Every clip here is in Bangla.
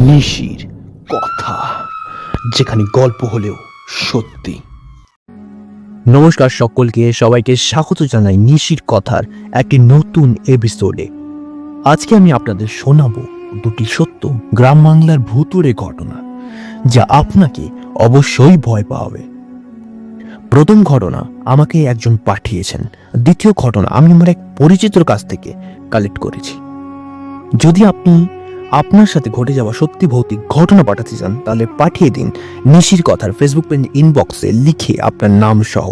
নিশির কথা, যেখানে গল্প হলেও সত্যি। নমস্কার সকলকে, সবাইকে স্বাগত জানাই নিশির কথার একটি নতুন এপিসোডে আজকে আমি আপনাদের শোনাবো দুটি সত্য গ্রাম বাংলার ভুতুরে ঘটনা, যা আপনাকে অবশ্যই ভয় পাওয়াবে। প্রথম ঘটনা আমাকে একজন পাঠিয়েছেন। দ্বিতীয় ঘটনা আমি আমার এক পরিচিতর কাছ থেকে কালেক্ট করেছি। যদি আপনি আপনার সাথে ঘটে যাওয়া সত্যি ভৌতিক ঘটনা পাঠাতে চান, তাহলে পাঠিয়ে দিন। নিশির কথার ফেসবুক পেজ ইনবক্সে লিখে আপনার নাম সহ,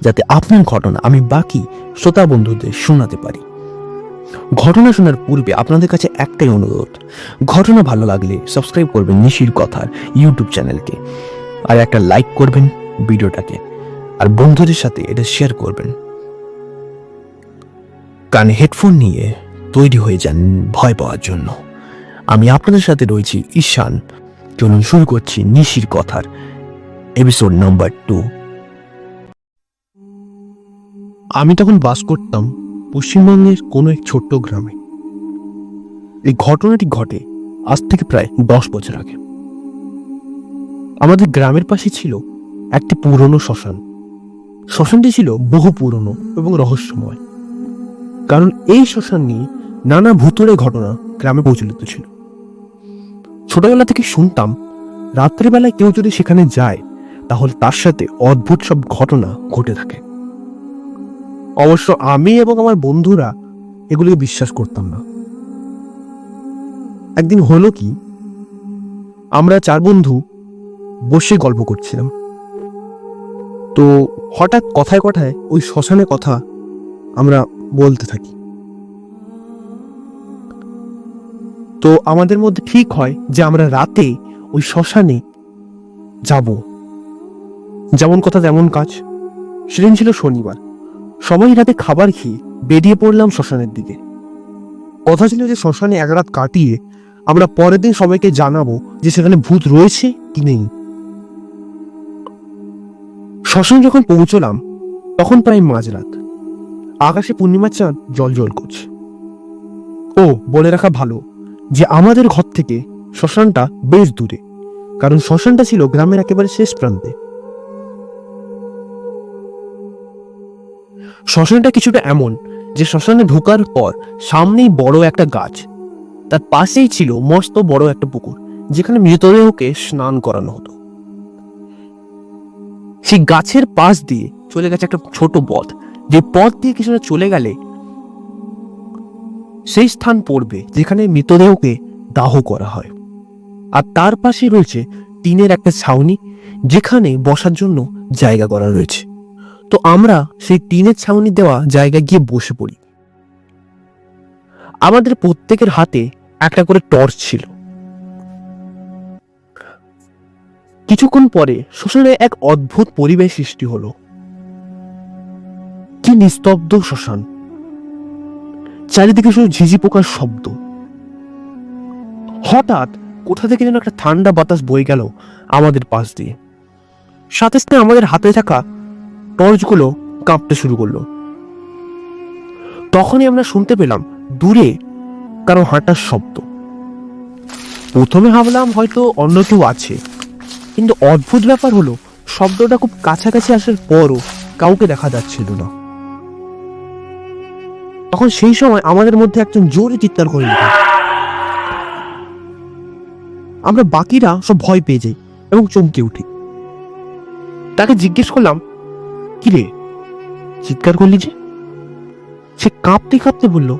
যাতে আপনার ঘটনা আমি বাকি শ্রোতা বন্ধুদের শোনাতে পারি। ঘটনা শোনার পূর্বে আপনাদের কাছে একটাই অনুরোধ। ঘটনা ভালো লাগলে সাবস্ক্রাইব করবেন নিশির কথার ইউটিউব চ্যানেলকে আর একটা লাইক করবেন ভিডিওটাকে। আর বন্ধুদের সাথে এটা শেয়ার করবেন। কানে হেডফোন নিয়ে তৈরি হয়ে যান ভয় পাওয়ার জন্য। আমি আপনাদের সাথে রয়েছি ঈশান। চলুন শুরু করছি নিশির কথার এপিসোড নাম্বার টু আমি তখন বাস করতাম পশ্চিমবঙ্গের কোনো এক ছোট্ট গ্রামে। এই ঘটনাটি ঘটে আজ থেকে প্রায় দশ বছর আগে। আমাদের গ্রামের পাশে ছিল একটি পুরনো শ্মশান। শ্মশানটি ছিল বহু পুরনো এবং রহস্যময়। কারণ এই শ্মশান নিয়ে নানা ভূতুরে ঘটনা গ্রামে প্রচলিত ছিল। ছোটবেলা থেকে শুনতাম, রাত্রিবেলায় কেউ যদি সেখানে যায়, তাহলে তার সাথে অদ্ভুত সব ঘটনা ঘটে থাকে। অবশ্য আমি এবং আমার বন্ধুরা এগুলিকে বিশ্বাস করতাম না। একদিন হলো কি, আমরা চার বন্ধু বসে গল্প করছিলাম। তো হঠাৎ কথায় কথায় ওই শ্মশানের কথা আমরা বলতে থাকি। তো আমাদের মধ্যে ঠিক হয় যে আমরা রাতে ওই শ্মশানে যাব। যেমন কথা তেমন কাজ। সেদিন ছিল শনিবার। সবাই রাতে খাবার খেয়ে বেরিয়ে পড়লাম শ্মশানের দিকে। কথা ছিল যে শ্মশানে এক রাত কাটিয়ে আমরা পরের দিন সবাইকে জানাব যে সেখানে ভূত রয়েছে কি নেই। শ্মশান যখন পৌঁছলাম, তখন প্রায় মাঝরাত। আকাশে পূর্ণিমার চাঁদ জল জল করছে। ও, বলে রাখা ভালো। যে আমাদের ঘর থেকে শ্মশানটা বেশ দূরে, কারণ শ্মশানটা ছিল গ্রামের একেবারে শেষ প্রান্তে। শ্মশানটা কিছুটা এমন যে শ্মশানে ঢোকার পর সামনেই বড় একটা গাছ, তার পাশেই ছিল মস্ত বড় একটা পুকুর, যেখানে মৃতদেহকে স্নান করানো হতো। সেই গাছের পাশ দিয়ে চলে গেছে একটা ছোট পথ। যে পথ দিয়ে কিছুটা চলে গেলে সেই স্থান পড়বে যেখানে মৃতদেহকে দাহ করা হয়। আর তার পাশে রয়েছে টিনের একটা ছাউনি, যেখানে বসার জন্য জায়গা করা রয়েছে। তো আমরা সেই টিনের ছাউনি দেওয়া জায়গায় গিয়ে বসে পড়ি। আমাদের প্রত্যেকের হাতে একটা করে টর্চ ছিল। কিছুক্ষণ পরে শ্মশানে এক অদ্ভুত পরিবেশ সৃষ্টি হলো। কি নিস্তব্ধ শ্মশান। চারিদিকে শুধু ঝিঝি পোকার শব্দ। হঠাৎ কোথা থেকে যেন একটা ঠান্ডা বাতাস বয়ে গেল আমাদের পাশ দিয়ে। সাথে সাথে আমাদের হাতে থাকা টর্চগুলো কাঁপতে শুরু করল। তখনই আমরা শুনতে পেলাম দূরে কারও হাঁটার শব্দ। প্রথমে ভাবলাম হয়তো অন্য কেউ আছে, কিন্তু অদ্ভুত ব্যাপার হলো, শব্দটা খুব কাছাকাছি আসার পরও কাউকে দেখা যাচ্ছিল না। তখন সেই সময় আমাদের মধ্যে একজন জোরে চিৎকার করে আমরা বাকিরা সব ভয় পেয়ে যাই এবং চমকে উঠি। তাকে জিজ্ঞেস করলাম, কি রে? চিৎকার করলি যে? সে কাঁপতে কাঁপতে বলল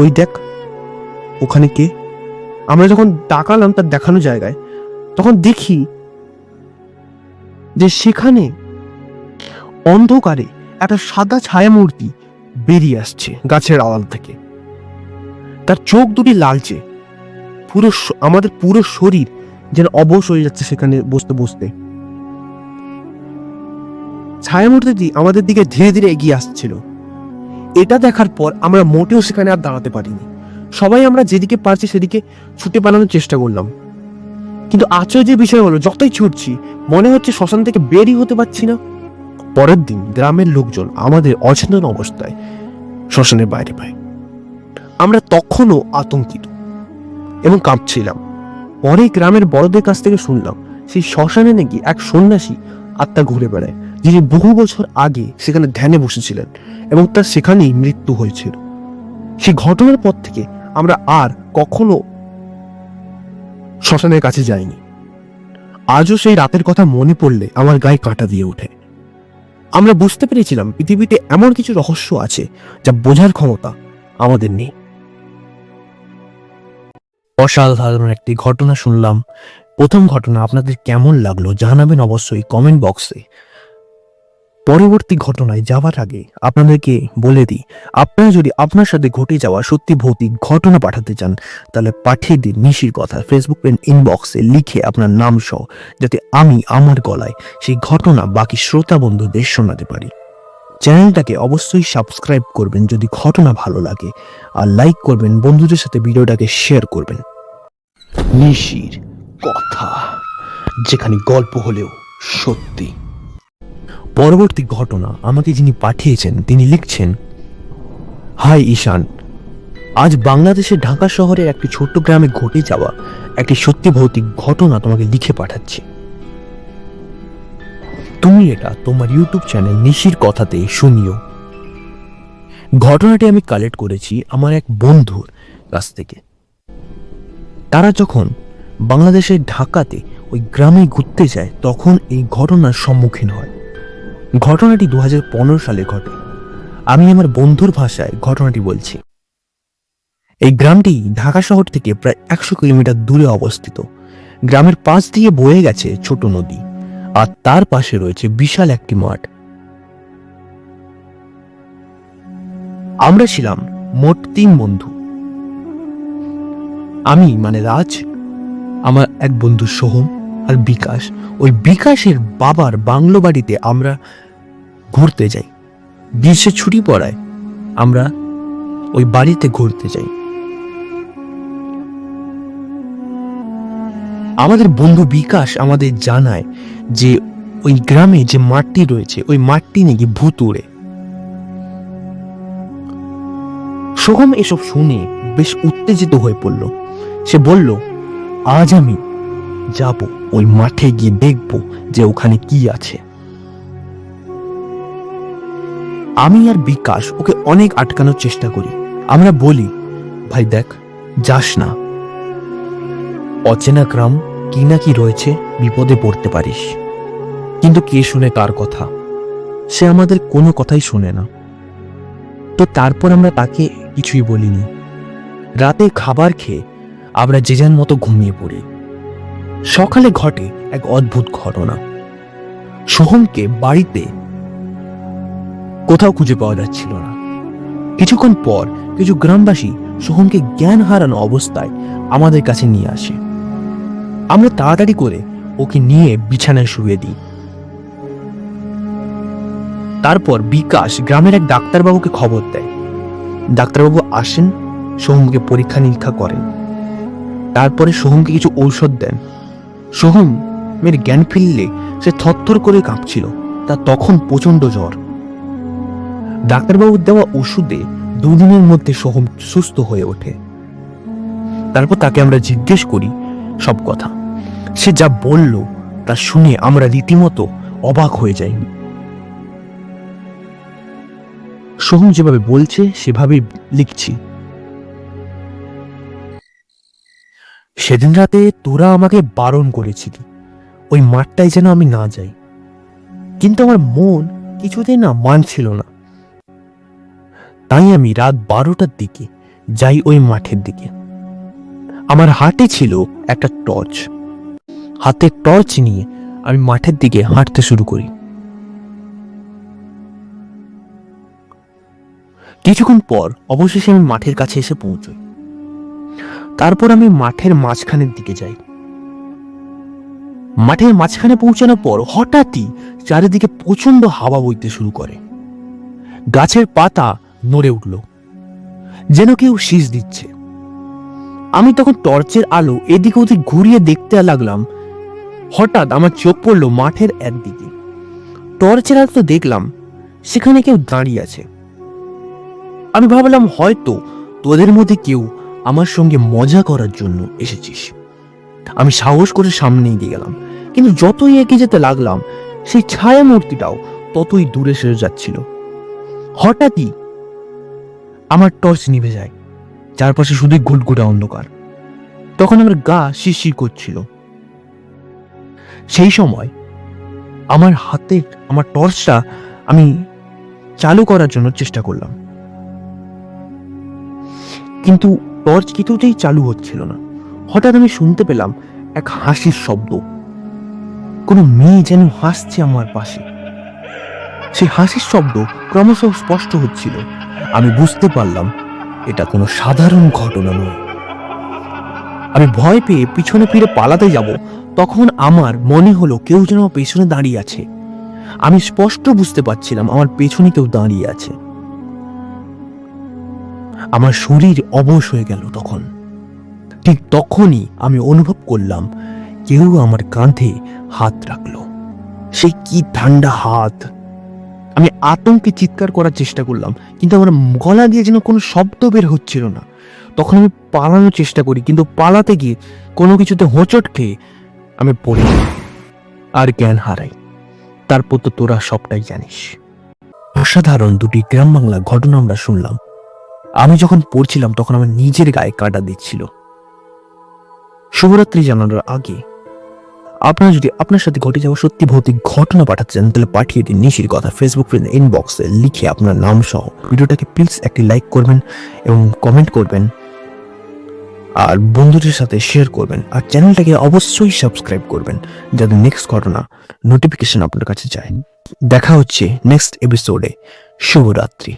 ওই দেখ, ওখানে কে? আমরা যখন তাকালাম তার দেখানো জায়গায়, তখন দেখি যে সেখানে অন্ধকারে একটা সাদা ছায়া মূর্তি বেরিয়ে আসছে গাছের আড়াল থেকে। তার চোখ দুটি লালচে। পুরো আমাদের পুরো শরীর যেন অবশ হয়ে যাচ্ছে সেখানে বসতে বসতে। ছায়ামূর্তিটি আমাদের দিকে ধীরে ধীরে এগিয়ে আসছিল। এটা দেখার পর আমরা মোটেও সেখানে আর দাঁড়াতে পারিনি। সবাই আমরা যেদিকে পারছি সেদিকে ছুটে পালানোর চেষ্টা করলাম। কিন্তু আশ্চর্যের বিষয় হলো, যতই ছুটছি, মনে হচ্ছে শ্মশান থেকে বেরই হতে পারছি না। পরের দিন গ্রামের লোকজন আমাদের অচেতন অবস্থায় শ্মশানের বাইরে পায়। আমরা তখনও আতঙ্কিত এবং কাঁপছিলাম। পরে গ্রামের বড়দের কাছ থেকে শুনলাম, সেই শ্মশানে নাকি এক সন্ন্যাসী আত্মা ঘুরে বেড়ায়, যিনি বহু বছর আগে সেখানে ধ্যানে বসেছিলেন এবং তার সেখানেই মৃত্যু হয়েছিল। সেই ঘটনার পর থেকে আমরা আর কখনো শ্মশানের কাছে যাইনি। আজও সেই রাতের কথা মনে পড়লে আমার গায়ে কাঁটা দিয়ে ওঠে। আমরা বুঝতে পেরেছিলাম পৃথিবীতে এমন কিছু রহস্য আছে যা বোঝার ক্ষমতা আমাদের নেই। অসাধারণ একটি ঘটনা শুনলাম। প্রথম ঘটনা আপনাদের কেমন লাগল জানাবেন অবশ্যই কমেন্ট বক্সে। পরবর্তী ঘটনায় যাওয়ার আগে আপনাদেরকে বলে দিই, আপনারা যদি আপনার সাথে ঘটে যাওয়া সত্যি ভৌতিক ঘটনা পাঠাতে চান, তাহলে পাঠিয়ে দিন নিশির কথা ফেসবুক পেন ইনবক্সে লিখে আপনার নাম সহ, যাতে আমি আমার গলায় সেই ঘটনা বাকি শ্রোতা বন্ধুদের শোনাতে পারি। চ্যানেলটাকে অবশ্যই সাবস্ক্রাইব করবেন যদি ঘটনা ভালো লাগে, আর লাইক করবেন, বন্ধুদের সাথে ভিডিওটাকে শেয়ার করবেন। নিশির কথা, যেখানে গল্প হলেও সত্যি। পরবর্তী ঘটনা আমাকে যিনি পাঠিয়েছেন, তিনি লিখছেন, হাই ঈশান, আজ বাংলাদেশের ঢাকা শহরের একটি ছোট্ট গ্রামে ঘটে যাওয়া একটি সত্যি ভৌতিক ঘটনা তোমাকে লিখে পাঠাচ্ছি। তুমি এটা তোমার ইউটিউব চ্যানেল নিশির কথাতে শুনিও। ঘটনাটি আমি কালেক্ট করেছি আমার এক বন্ধুর কাছ থেকে। তারা যখন বাংলাদেশের ঢাকাতে ওই গ্রামে ঘুরতে যায়, তখন এই ঘটনার সম্মুখীন হয়। ঘটনাটি দু হাজার পনেরো সালে ঘটে। আমি আমার বন্ধুর ভাষায় ঘটনাটি বলছি। এই গ্রামটি ঢাকা শহর থেকে প্রায় একশো কিলোমিটার দূরে অবস্থিত। গ্রামের পাশ দিয়ে বয়ে গেছে ছোট নদী, আর তার পাশে রয়েছে বিশাল একটি মাঠ। আমরা ছিলাম মোট তিন বন্ধু। আমি মানে রাজ, আমার এক বন্ধু সোহম আর বিকাশ। ওই বিকাশের বাবার বাংলো বাড়িতে আমরা ঘুরতে যাই। গ্রীষ্মের ছুটি পড়ায় আমরা ওই বাড়িতে ঘুরতে যাই। আমাদের বন্ধু বিকাশ আমাদের জানায় যে ওই গ্রামে যে মাঠটি রয়েছে, ওই মাঠটি নাকি ভুতুড়ে। সোহম এসব শুনে বেশ উত্তেজিত হয়ে পড়ল। সে বলল, আজ আমি যাব। ওই মাঠে গিয়ে দেখব যে ওখানে কি আছে। আমি আর বিকাশ ওকে অনেক আটকানোর চেষ্টা করি। আমরা বলি, ভাই দেখ, যাস না। অচেনা গ্রাম, কি না কি রয়েছে, বিপদে পড়তে পারিস। কিন্তু কে শুনে কার কথা? সে আমাদের কোনো কথাই শোনে না। তো তারপর আমরা তাকে কিছুই বলিনি। রাতে খাবার খেয়ে আমরা যে যার মতো ঘুমিয়ে পড়ি। সকালে ঘটে এক অদ্ভুত ঘটনা। সোহমকে বাড়িতে কোথাও খুঁজে পাওয়া যাচ্ছিল না। কিছুক্ষণ পর কিছু গ্রামবাসী সোহমকে জ্ঞান হারানো অবস্থায় আমাদের কাছে নিয়ে আসে। আমরা তাড়াতাড়ি করে ওকে নিয়ে বিছানায় শুয়ে দিই। তারপর বিকাশ গ্রামের এক ডাক্তারবাবুকে খবর দেয়। ডাক্তারবাবু আসেন, সোহমকে পরীক্ষা নিরীক্ষা করেন। তারপরে সোহমকে কিছু ঔষধ দেন। সোহম মেয়ের জ্ঞান ফিরলে সে থরথর করে কাঁপছিল। তার তখন প্রচণ্ড জ্বর। ডাক্তারবাবুর দেওয়া ওষুধে দুদিনের মধ্যে সোহম সুস্থ হয়ে ওঠে। তারপর তাকে আমরা জিজ্ঞেস করি সব কথা। সে যা বলল তা শুনে আমরা রীতিমতো অবাক হয়ে যাই। সোহম যেভাবে বলছে, সেভাবেই লিখছি। সেদিন রাতে তোরা আমাকে বারণ করেছিলি। ওই মাঠটায় যেন আমি না যাই। কিন্তু আমার মন কিছুতেই না মানছিল না। তাই আমি রাত বারোটার দিকে যাই ওই মাঠের দিকে। আমার হাতে ছিল একটা টর্চ। হাতে টর্চ নিয়ে আমি মাঠের দিকে হাঁটতে শুরু করি। কিছুক্ষণ পর অবশেষে আমি মাঠের কাছে এসে পৌঁছই। তারপর আমি মাঠের মাঝখানের দিকে যাই। মাঠের মাঝখানে পৌঁছানোর পর হঠাৎই চারিদিকে প্রচণ্ড হাওয়া বইতে শুরু করে। গাছের পাতা নড়ে উঠল, যেন কেউ শীষ দিচ্ছে। আমি তখন টর্চের আলো এদিক ওদিক ঘুরিয়ে দেখতে লাগলাম। হঠাৎ আমার চোখ পড়ল মাঠের একদিকে। টর্চের আলো তো দেখলাম, সেখানে কেউ দাঁড়িয়ে আছে। আমি ভাবলাম, হয়তো তোদের মধ্যে কেউ আমার সঙ্গে মজা করার জন্য এসেছিস। আমি সাহস করে সামনে এগিয়ে গেলাম, কিন্তু যতই এগিয়ে যেতে লাগলাম, সেই ছায়া মূর্তিটাও ততই দূরে সরে যাচ্ছিল। হঠাৎই আমার টর্চ নিভে যায় চারপাশে শুধুই ঘুটঘুটা অন্ধকার। তখন আমার গা শিরশির করছিল। সেই সময় আমার হাতে আমার টর্চটা আমি চালু করার জন্য চেষ্টা করলাম। কিন্তু টর্চ কিছুতেই চালু হচ্ছিল না। হঠাৎ আমি শুনতে পেলাম এক হাসির শব্দ। কোনো মেয়ে যেন হাসছে আমার পাশে। সেই হাসির শব্দ ক্রমশ স্পষ্ট হচ্ছিল। আমি বুঝতে পারলাম, এটা কোনো সাধারণ ঘটনা নয়। আমি ভয় পেয়ে পিছনে ফিরে পালাতে যাব, তখন আমার মনে হলো কেউ যেন পেছনে দাঁড়িয়ে আছে। আমি স্পষ্ট বুঝতে পারছিলাম আমার পেছনে কেউ দাঁড়িয়ে আছে। আমার শরীর অবশ হয়ে গেল তখন। ঠিক তখনই আমি অনুভব করলাম, কেউ আমার কাঁধে হাত রাখল। সে কি ঠান্ডা হাত! আমি আতঙ্কে চিৎকার করার চেষ্টা করলাম, কিন্তু আমার গলা দিয়ে যেন কোনো শব্দ বের হচ্ছিল না। তখন আমি পালানোর চেষ্টা করি, কিন্তু পালাতে গিয়ে কোনো কিছুতে হোঁচট খেয়ে আমি পড়ে আর জ্ঞান হারাই। তারপর তো তোরা সবটাই জানিস। অসাধারণ দুটি গ্রাম বাংলা ঘটনা আমরা শুনলাম। আমি যখন পড়ছিলাম, তখন আমার নিজের গায়ে কাটা দিচ্ছিল। শুভরাত্রি জানানোর আগে, আপনারা যদি আপনার সাথে ঘটে যাওয়া সত্যি ভৌতিক ঘটনা পাঠাতে চান তাহলে পাঠিয়ে দিন নিশির কথা ফেসবুক ফ্রেন্ড ইনবক্সে লিখে আপনার নাম সহ ভিডিওটাকে প্লিজ একটি লাইক করবেন এবং কমেন্ট করবেন। আর বন্ধুদের সাথে শেয়ার করবেন। আর চ্যানেলটাকে অবশ্যই সাবস্ক্রাইব করবেন, যাতে নেক্সট ঘটনা নোটিফিকেশন আপনার কাছে যায়। দেখা হচ্ছে নেক্সট এপিসোডে শুভরাত্রি।